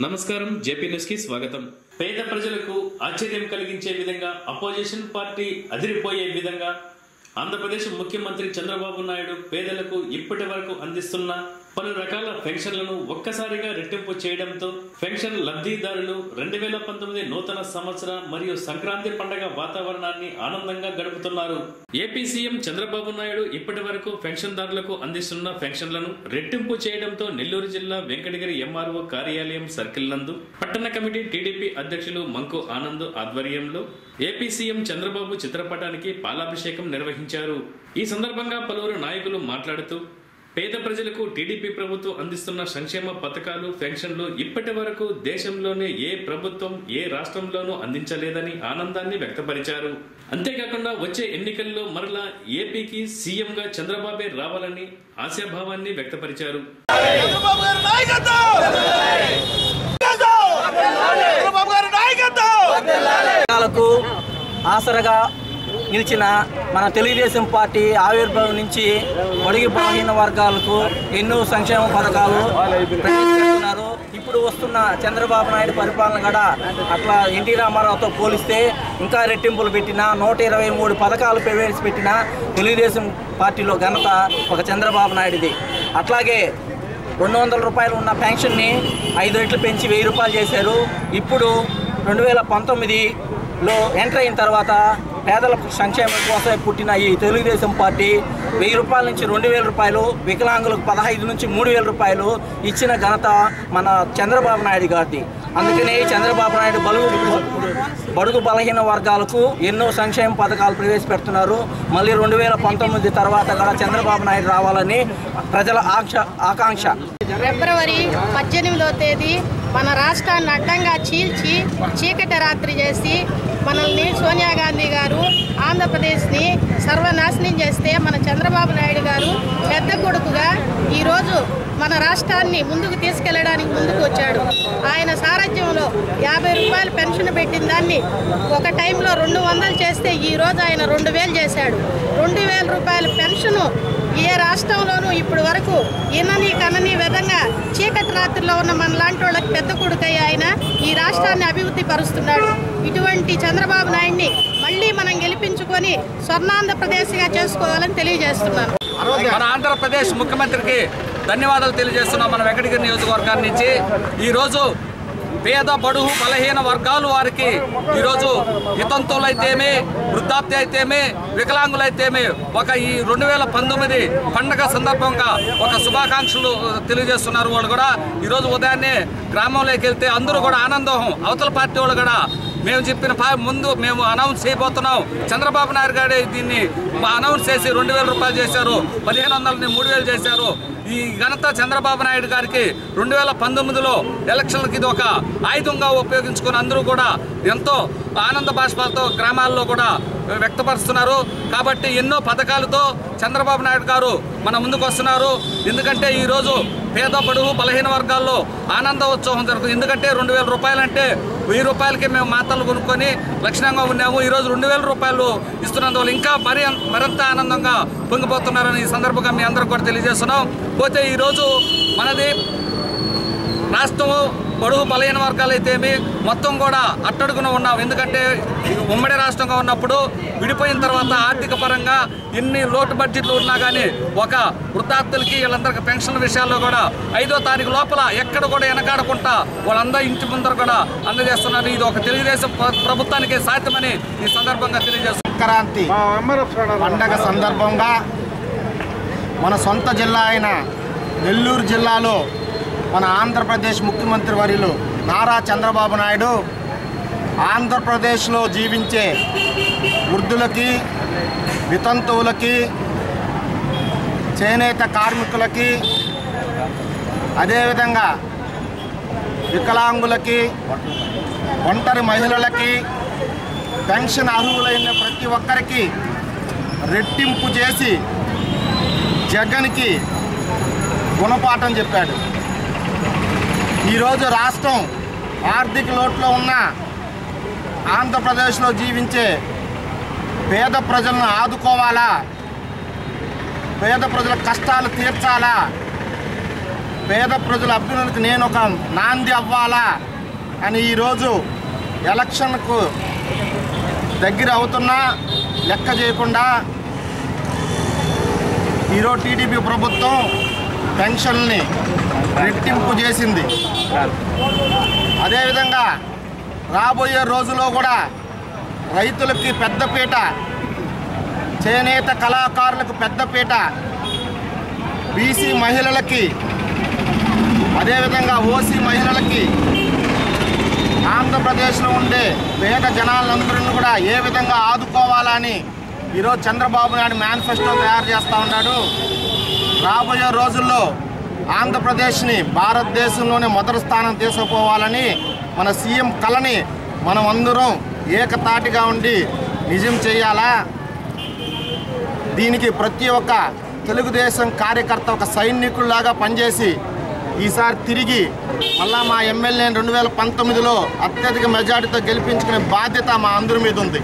నమస్కారం జేపీ న్యూస్కి స్వాగతం. పేద ప్రజలకు ఆశ్చర్యం కలిగించే విధంగా అపోజిషన్ పార్టీ అదిరిపోయే విధంగా ఆంధ్రప్రదేశ్ ముఖ్యమంత్రి చంద్రబాబు నాయుడు పేదలకు ఇప్పటి వరకు అందిస్తున్న పలు రకాల పెన్షన్లను ఒక్కసారిగా రెట్టింపు చేయడంతో పెన్షన్ లబ్ధిదారులు రెండు వేల పంతొమ్మిది నూతన సంవత్సర మరియు సంక్రాంతి పండగ వాతావరణాన్ని ఆనందంగా గడుపుతున్నారు. ఏపీ సీఎం చంద్రబాబు నాయుడు ఇప్పటి వరకు పెన్షన్దారులకు అందిస్తున్న పెన్షన్లను రెట్టింపు చేయడంతో నెల్లూరు జిల్లా వెంకటగిరి ఎంఆర్ఓ కార్యాలయం సర్కిల్ నందు పట్టణ కమిటీ టీడీపీ అధ్యక్షులు మంకు ఆనంద్ ఆధ్వర్యంలో ఏపీ సీఎం చంద్రబాబు చిత్రపటానికి పాలాభిషేకం నిర్వహించారు. ఈ సందర్భంగా పలువురు నాయకులు మాట్లాడుతూ పేద ప్రజలకు టీడీపీ ప్రభుత్వం అందిస్తున్న సంక్షేమ పథకాలు పెన్షన్లు ఇప్పటి వరకు దేశంలోనే ఏ ప్రభుత్వం ఏ రాష్ట్రంలోనూ అందించలేదని ఆనందాన్ని వ్యక్తపరిచారు. అంతేకాకుండా వచ్చే ఎన్నికల్లో మరలా ఏపీకి సీఎంగా చంద్రబాబే రావాలని ఆశాభావాన్ని వ్యక్తపరిచారు. ఆసరగా నిలిచిన మన తెలుగుదేశం పార్టీ ఆవిర్భావం నుంచి పొడిగి బలహీన వర్గాలకు ఎన్నో సంక్షేమ పథకాలు ప్రవేశపెడుతున్నారు. ఇప్పుడు వస్తున్న చంద్రబాబు నాయుడు పరిపాలన కూడా అట్లా ఎన్టీ రామారావుతో పోలిస్తే ఇంకా రెట్టింపులు పెట్టిన నూట ఇరవై మూడు పథకాలు ప్రవేశపెట్టిన తెలుగుదేశం పార్టీలో ఘనత ఒక చంద్రబాబు నాయుడిది. అట్లాగే రెండు వందల రూపాయలు ఉన్న పెన్షన్ని ఐదు రెట్లు పెంచి వెయ్యి రూపాయలు చేశారు. ఇప్పుడు రెండు వేల పంతొమ్మిదిలో ఎంటర్ అయిన తర్వాత పేదల సంక్షేమం కోసం పుట్టిన ఈ తెలుగుదేశం పార్టీ వెయ్యి రూపాయల నుంచి రెండు వేల రూపాయలు వికలాంగులకు పదహైదు నుంచి మూడు వేల రూపాయలు ఇచ్చిన ఘనత మన చంద్రబాబు నాయుడు గారిది. అందుకనే చంద్రబాబు నాయుడు బలుగు బడుగు బలహీన వర్గాలకు ఎన్నో సంక్షేమ పథకాలు ప్రవేశపెడుతున్నారు. మళ్ళీ రెండు వేల పంతొమ్మిది తర్వాత కూడా చంద్రబాబు నాయుడు రావాలని ప్రజల ఆక్ష ఆకాంక్ష. ఫిబ్రవరి పద్దెనిమిదో తేదీ మన రాష్ట్రాన్ని అడ్డంగా చీల్చి చీకటి రాత్రి చేసి మనల్ని సోనియా గాంధీ గారు ఆంధ్రప్రదేశ్ని సర్వనాశనం చేస్తే మన చంద్రబాబు నాయుడు గారు పెద్ద కొడుకుగా ఈరోజు మన రాష్ట్రాన్ని ముందుకు తీసుకెళ్ళడానికి ముందుకు వచ్చాడు. ఆయన సారథ్యంలో యాభై రూపాయలు పెన్షన్ పెట్టిన దాన్ని ఒక టైంలో రెండు వందలు చేస్తే ఈ రోజు ఆయన రెండు వేలు చేశాడు. రెండు వేల రూపాయల పెన్షను ఏ రాష్ట్రంలోనూ ఇప్పటి వరకు ఇనని కనని విధంగా చీకటి రాత్రిలో ఉన్న మన లాంటి వాళ్ళకి పెద్ద కొడుకై ఆయన ఈ రాష్ట్రాన్ని అభివృద్ధి పరుస్తున్నాడు. ఇటువంటి చంద్రబాబు నాయుడిని మళ్ళీ మనం గెలిపించుకొని స్వర్ణాంధ్రప్రదేశ్గా చేసుకోవాలని తెలియజేస్తున్నాను. మన ఆంధ్రప్రదేశ్ ముఖ్యమంత్రికి ధన్యవాదాలు తెలియజేస్తున్నాం మన వెంకటగిరి నియోజకవర్గాన్ని నుంచి. ఈరోజు పేద బడుగు బలహీన వర్గాలు వారికి ఈరోజు వితంతువులైతేమి వృద్ధాప్తి అయితేమే వికలాంగులైతేమే ఒక ఈ రెండు వేల పంతొమ్మిది పండగ సందర్భంగా ఒక శుభాకాంక్షలు తెలియజేస్తున్నారు వాళ్ళు కూడా. ఈరోజు ఉదయాన్నే గ్రామంలోకి వెళ్తే అందరూ కూడా ఆనందం అవతల పార్టీ వాళ్ళు కూడా మేము చెప్పిన ముందు మేము అనౌన్స్ చేయబోతున్నాం. చంద్రబాబు నాయుడు గారే దీన్ని అనౌన్స్ చేసి రెండు వేల రూపాయలు చేశారు. పదిహేను వందలని మూడు వేలు చేశారు. ఈ ఘనత చంద్రబాబు నాయుడు గారికి రెండు వేల పంతొమ్మిదిలో ఎలక్షన్లకి ఇది ఒక ఆయుధంగా ఉపయోగించుకుని అందరూ కూడా ఎంతో ఆనంద బాష్పాలతో గ్రామాల్లో కూడా వ్యక్తపరుస్తున్నారు. కాబట్టి ఎన్నో పథకాలతో చంద్రబాబు నాయుడు గారు మన ముందుకు వస్తున్నారు. ఎందుకంటే ఈరోజు పేద బడుగు బలహీన వర్గాల్లో ఆనంద ఉత్సవం జరుగుతుంది. ఎందుకంటే రెండు వేల రూపాయలంటే వెయ్యి రూపాయలకి మేము మాతలు కొనుక్కొని లక్షణంగా ఉన్నాము. ఈరోజు రెండు వేల రూపాయలు ఇస్తున్నందువల్ల ఇంకా మరీ మరింత ఆనందంగా పొంగిపోతున్నారని ఈ సందర్భంగా మీ అందరూ కూడా తెలియజేస్తున్నాం. పోతే ఈరోజు మనది రాష్ట్రము బడుగు బలహీన వర్గాలు అయితేమి మొత్తం కూడా అట్టడుగున ఉన్నాం. ఎందుకంటే ఉమ్మడి రాష్ట్రంగా ఉన్నప్పుడు విడిపోయిన తర్వాత ఆర్థిక పరంగా ఎన్ని లోటు బడ్జెట్లు ఉన్నా కానీ ఒక వృద్ధాప్తులకి వీళ్ళందరికీ పెన్షన్ విషయాల్లో కూడా ఐదో తారీఖు లోపల ఎక్కడ కూడా వెనకాడకుండా వాళ్ళందరూ ఇంటి ముందర కూడా అందజేస్తున్నారు. ఇది ఒక తెలుగుదేశం ప్ర- ప్రభుత్వానికి సాధ్యమని ఈ సందర్భంగా తెలియజేస్తున్నారు సంక్రాంతి పండగ సందర్భంగా మన సొంత జిల్లా అయిన నెల్లూరు జిల్లాలో మన ఆంధ్రప్రదేశ్ ముఖ్యమంత్రి వర్యులు నారా చంద్రబాబు నాయుడు ఆంధ్రప్రదేశ్లో జీవించే వృద్ధులకి వితంతువులకి చేనేత కార్మికులకి అదేవిధంగా వికలాంగులకి ఒంటరి మహిళలకి పెన్షన్ అర్హులైన ప్రతి ఒక్కరికి రెట్టింపు చేసి జగన్కి గుణపాఠం చెప్పాడు. ఈరోజు రాష్ట్రం ఆర్థిక లోట్లో ఉన్న ఆంధ్రప్రదేశ్లో జీవించే పేద ప్రజలను ఆదుకోవాలా? పేద ప్రజల కష్టాలు తీర్చాలా? పేద ప్రజల అభ్యున్నతికి నేను ఒక నాంది అవ్వాలా? అని ఈరోజు ఎలక్షన్కు దగ్గర అవుతున్నా లెక్క చేయకుండా ఈరోజు టీడీపీ ప్రభుత్వం పెన్షన్ని రెట్టింపు చేసింది. అదేవిధంగా రాబోయే రోజుల్లో కూడా రైతులకి పెద్దపీట చేనేత కళాకారులకు పెద్దపీట బీసీ మహిళలకి అదేవిధంగా ఓసీ మహిళలకి ఆంధ్రప్రదేశ్లో ఉండే పేద జనాలందరిని కూడా ఏ విధంగా ఆదుకోవాలని ఈరోజు చంద్రబాబు నాయుడు మేనిఫెస్టో తయారు చేస్తూ ఉన్నాడు. రాబోయే రోజుల్లో ఆంధ్రప్రదేశ్ని భారతదేశంలోనే మొదటి స్థానం తీసుకుపోవాలని మన సీఎం కళని మనం అందరం ఏకతాటిగా ఉండి నిజం చేయాలా? దీనికి ప్రతి ఒక్క తెలుగుదేశం కార్యకర్త ఒక సైనికుల్లాగా పనిచేసి ఈసారి తిరిగి మళ్ళా మా ఎమ్మెల్యేని రెండు వేల పంతొమ్మిదిలో అత్యధిక మెజార్టీతో గెలిపించుకునే బాధ్యత మా అందరి మీద ఉంది.